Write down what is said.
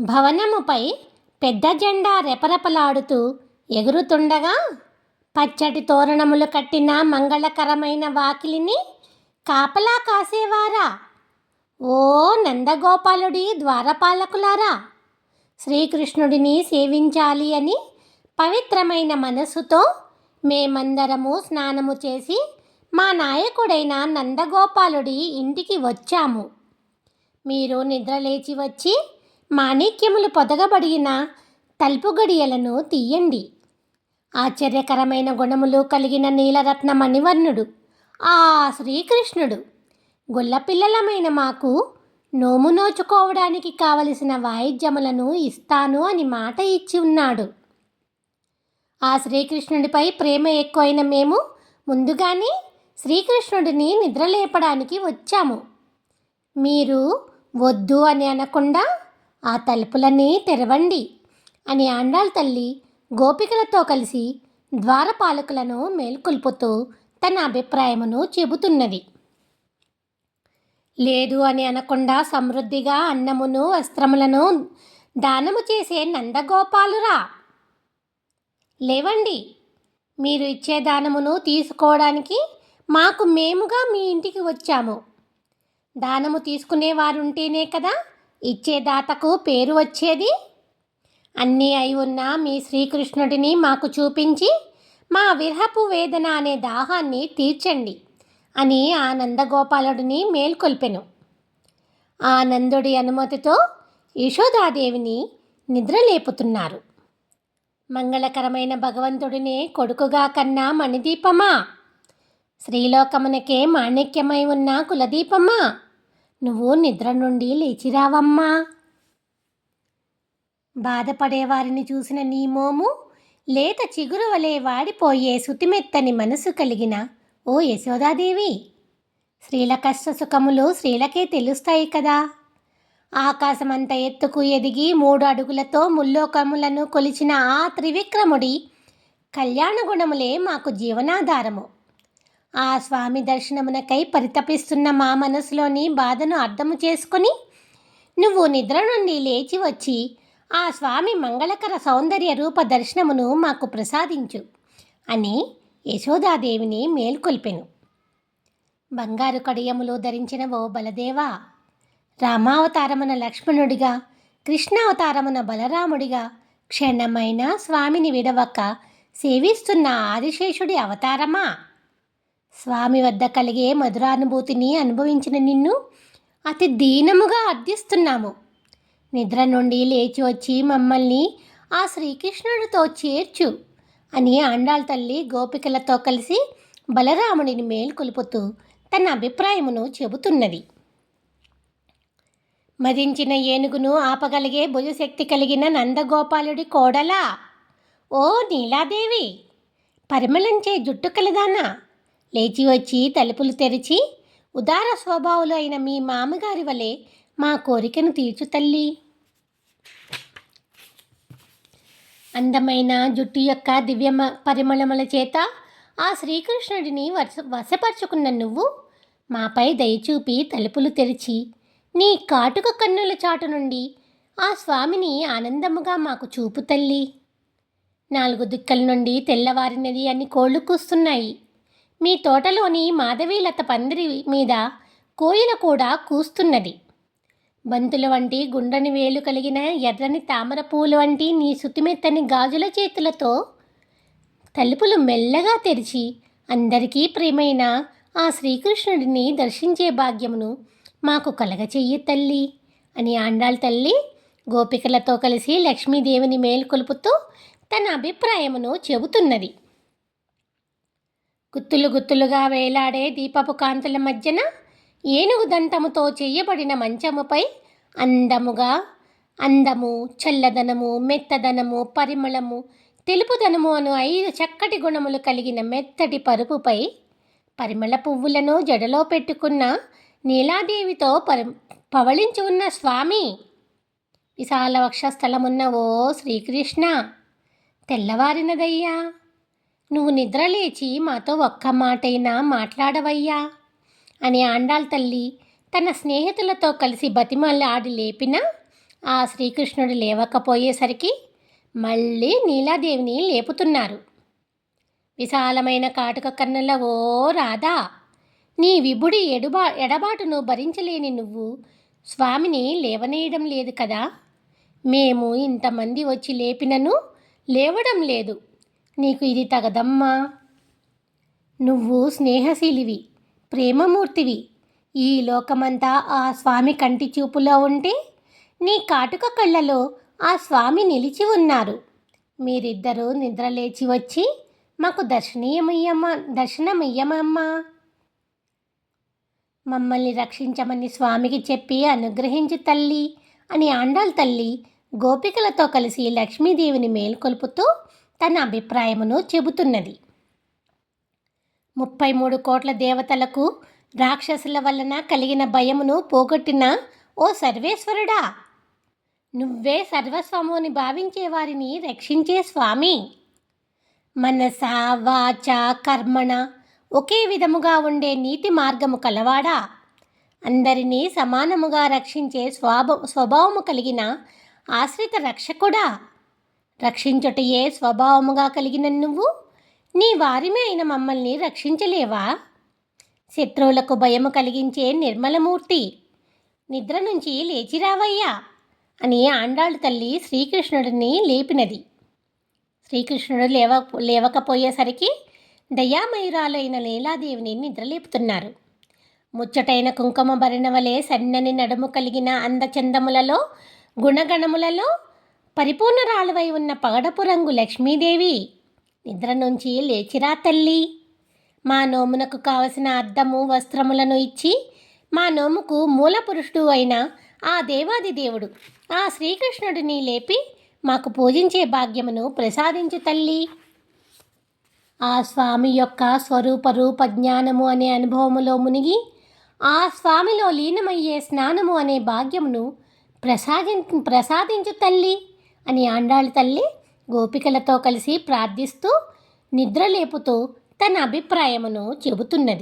భవనముపై పెద్ద జెండా రెపరెపలాడుతూ ఎగురుతుండగా పచ్చటి తోరణములు కట్టిన మంగళకరమైన వాకిలిని కాపలా కాసేవారా? ఓ నందగోపాలుడి ద్వారపాలకులారా! శ్రీకృష్ణుడిని సేవించాలి అని పవిత్రమైన మనస్సుతో మేమందరము స్నానము చేసి మా నాయకుడైన నందగోపాలుడి ఇంటికి వచ్చాము. మీరు నిద్రలేచి వచ్చి మాణిక్యములు పొదగబడిన తలుపు గడియలను తీయండి. ఆశ్చర్యకరమైన గుణములు కలిగిన నీలరత్న మణివర్ణుడు. ఆ శ్రీకృష్ణుడు గొల్లపిల్లలమైన మాకు నోము నోచుకోవడానికి కావలసిన వాయిద్యములను ఇస్తాను అని మాట ఇచ్చి ఉన్నాడు. ఆ శ్రీకృష్ణుడిపై ప్రేమ ఎక్కువైన మేము ముందుగానే శ్రీకృష్ణుడిని నిద్రలేపడానికి వచ్చాము. మీరు వద్దు అని అనకుండా ఆ తలుపులని తెరవండి అని ఆండాళ్ తల్లి గోపికలతో కలిసి ద్వారపాలకులను మేల్కొల్పుతూ తన అభిప్రాయమును చెబుతున్నది. లేదు అని అనకుండా సమృద్ధిగా అన్నమును వస్త్రములను దానము చేసే నందగోపాలురా. లేవండి మీరు ఇచ్చే దానమును తీసుకోవడానికి మాకు మేముగా మీ ఇంటికి వచ్చాము. దానము తీసుకునేవారుంటేనే కదా ఇచ్చే దాతకు పేరు వచ్చేది? అన్నీ అయి ఉన్న మీ శ్రీకృష్ణుడిని మాకు చూపించి మా విరహపు వేదన అనే దాహాన్ని తీర్చండి అని ఆనందగోపాలుడిని మేల్కొల్పెను. ఆనందుడి అనుమతితో యశోదాదేవిని నిద్రలేపుతున్నారు. మంగళకరమైన భగవంతుడినే కొడుకుగా కన్నా మణిదీపమా? శ్రీలోకమునకే మాణిక్యమై ఉన్న కులదీపమా? నువ్వు నిద్ర నుండి లేచిరావమ్మా. బాధపడేవారిని చూసిన నీ మోము లేత చిగురు వలె వాడిపోయే సుతిమెత్తని మనసు కలిగిన ఓ యశోదాదేవి. స్త్రీల కష్ట సుఖములు స్త్రీలకే తెలుస్తాయి కదా. ఆకాశమంత ఎత్తుకు ఎదిగి మూడు అడుగులతో ముల్లోకములను కొలిచిన ఆ త్రివిక్రముడి కళ్యాణ గుణములే మాకు జీవనాధారము. ఆ స్వామి దర్శనమునకై పరితపిస్తున్న మా మనసులోని బాధను అర్థము చేసుకుని నువ్వు నిద్ర నుండి లేచి వచ్చి ఆ స్వామి మంగళకర సౌందర్య రూప దర్శనమును మాకు ప్రసాదించు అని యశోదాదేవిని మేల్కొల్పెను. బంగారు కడియములు ధరించిన ఓ బలదేవా రామావతారమున లక్ష్మణుడిగా కృష్ణావతారమున బలరాముడిగా క్షణమైన స్వామిని విడవక సేవిస్తున్న ఆదిశేషుడి అవతారమా? స్వామి వద్ద కలిగే మధురానుభూతిని అనుభవించిన నిన్ను అతి దీనముగా అర్థిస్తున్నాము. నిద్ర నుండి లేచి వచ్చి మమ్మల్ని ఆ శ్రీకృష్ణుడితో చేర్చు అని ఆండాళ్ తల్లి గోపికలతో కలిసి బలరాముడిని మేల్కొలుపుతూ తన అభిప్రాయమును చెబుతున్నది. మదించిన ఏనుగును ఆపగలిగే భుజశక్తి కలిగిన నందగోపాలుడి కోడలా? ఓ నీలాదేవి! పరిమళించే జుట్టు కలదానా? లేచి వచ్చి తలుపులు తెరిచి ఉదార స్వభావులు అయిన మీ మామగారి వలె మా కోరికను తీర్చు తల్లి. అందమైన జుట్టు యొక్క దివ్య పరిమళముల చేత ఆ శ్రీకృష్ణుడిని వశ వశపరుచుకున్న నువ్వు మాపై దయచూపి తలుపులు తెరిచి నీ కాటుక కన్నుల చాటు నుండి ఆ స్వామిని ఆనందముగా మాకు చూపు తల్లి. నాలుగు దిక్కల నుండి తెల్లవారినది అని కోళ్ళు కూస్తున్నాయి. మీ తోటలోని మాధవీలత పందిరి మీద కోయిల కూడా కూస్తున్నది. బంతుల వంటి గుండ్రని వేలు కలిగిన ఎర్రని తామర పూలు వంటి నీ సుతిమెత్తని గాజుల చేతులతో తలుపులు మెల్లగా తెరిచి అందరికీ ప్రియమైన ఆ శ్రీకృష్ణుడిని దర్శించే భాగ్యమును మాకు కలగచెయ్యి తల్లి అని ఆండాళ్ తల్లి గోపికలతో కలిసి లక్ష్మీదేవిని మేల్కొలుపుతూ తన అభిప్రాయమును చెబుతున్నది. గుత్తులు గుత్తులుగా వేలాడే దీపపు కాంతుల మధ్యన ఏనుగు దంతముతో చేయబడిన మంచముపై అందముగా అందము చల్లదనము మెత్తదనము పరిమళము తెలుపుదనము అను ఐదు చక్కటి గుణములు కలిగిన మెత్తటి పరుపుపై పరిమళ పువ్వులను జడలో పెట్టుకున్న నీలాదేవితో పరి పవళించి ఉన్న స్వామి. విశాల వక్షస్థలమున్న ఓ శ్రీకృష్ణ. తెల్లవారినదయ్యా. నువ్వు నిద్రలేచి మాతో ఒక్క మాటైనా మాట్లాడవయ్యా అని ఆండాళ్ తల్లి తన స్నేహితులతో కలిసి బతిమాలి ఆడి లేపినా ఆ శ్రీకృష్ణుడు లేవకపోయేసరికి మళ్ళీ నీలాదేవిని లేపుతున్నారు. విశాలమైన కాటుక కన్నుల ఓ రాధా నీ విభుడి ఎడుబా ఎడబాటును భరించలేని నువ్వు స్వామిని లేవనేయడం లేదు కదా. మేము ఇంతమంది వచ్చి లేపినను లేవడం లేదు. నీకు ఇది తగదమ్మా. నువ్వు స్నేహశీలివి ప్రేమమూర్తివి. ఈ లోకమంతా ఆ స్వామి కంటి చూపులో ఉంటే నీ కాటుక కళ్ళలో ఆ స్వామి నిలిచి ఉన్నారు. మీరిద్దరూ నిద్రలేచి వచ్చి మాకు దర్శనీయమయ్యమ్మ దర్శనమయ్యమమ్మా. మమ్మల్ని రక్షించమని స్వామికి చెప్పి అనుగ్రహించు తల్లి అని ఆండాల్ తల్లి గోపికలతో కలిసి లక్ష్మీదేవిని మేల్కొల్పుతూ తన అభిప్రాయమును చెబుతున్నది. ముప్పై మూడు కోట్ల దేవతలకు రాక్షసుల వలన కలిగిన భయమును పోగొట్టిన ఓ సర్వేశ్వరుడా! నువ్వే సర్వస్వముని భావించే వారిని రక్షించే స్వామి! మనస వాచ కర్మణ ఒకే విధముగా ఉండే నీతి మార్గము కలవాడా! అందరినీ సమానముగా రక్షించే స్వాభ స్వభావము కలిగిన ఆశ్రిత రక్షకుడా! రక్షించుటయే స్వభావముగా కలిగిన నువ్వు? నీ వారిమే అయిన మమ్మల్ని రక్షించలేవా? శత్రువులకు భయము కలిగించే నిర్మలమూర్తి నిద్ర నుంచి లేచిరావయ్యా అని ఆండాళ్ళు తల్లి శ్రీకృష్ణుడిని లేపినది. శ్రీకృష్ణుడు లేవ లేవకపోయేసరికి దయామయురాలైన లీలాదేవిని నిద్రలేపుతున్నారు. ముచ్చటైన కుంకుమ భరిణవలే సన్నని నడుము కలిగిన అందచందములలో గుణగణములలో పరిపూర్ణరాలువై ఉన్న పగడపు రంగు లక్ష్మీదేవి. నిద్ర నుంచి లేచిరా తల్లి. మా నోమునకు కావలసిన అద్దము వస్త్రములను ఇచ్చి మా నోముకు మూల పురుషుడు అయిన ఆ దేవాది దేవుడు ఆ శ్రీకృష్ణుడిని లేపి మాకు పూజించే భాగ్యమును ప్రసాదించు తల్లి. ఆ స్వామి యొక్క స్వరూప రూప జ్ఞానము అనే అనుభవములో మునిగి ఆ స్వామిలో లీనమయ్యే స్నానము అనే భాగ్యమును ప్రసాది ప్రసాదించు తల్లి. అని ఆండాళ్ళ తల్లి గోపికలతో కలిసి ప్రార్థిస్తూ నిద్రలేపుతూ తన అభిప్రాయమును చెబుతున్నది.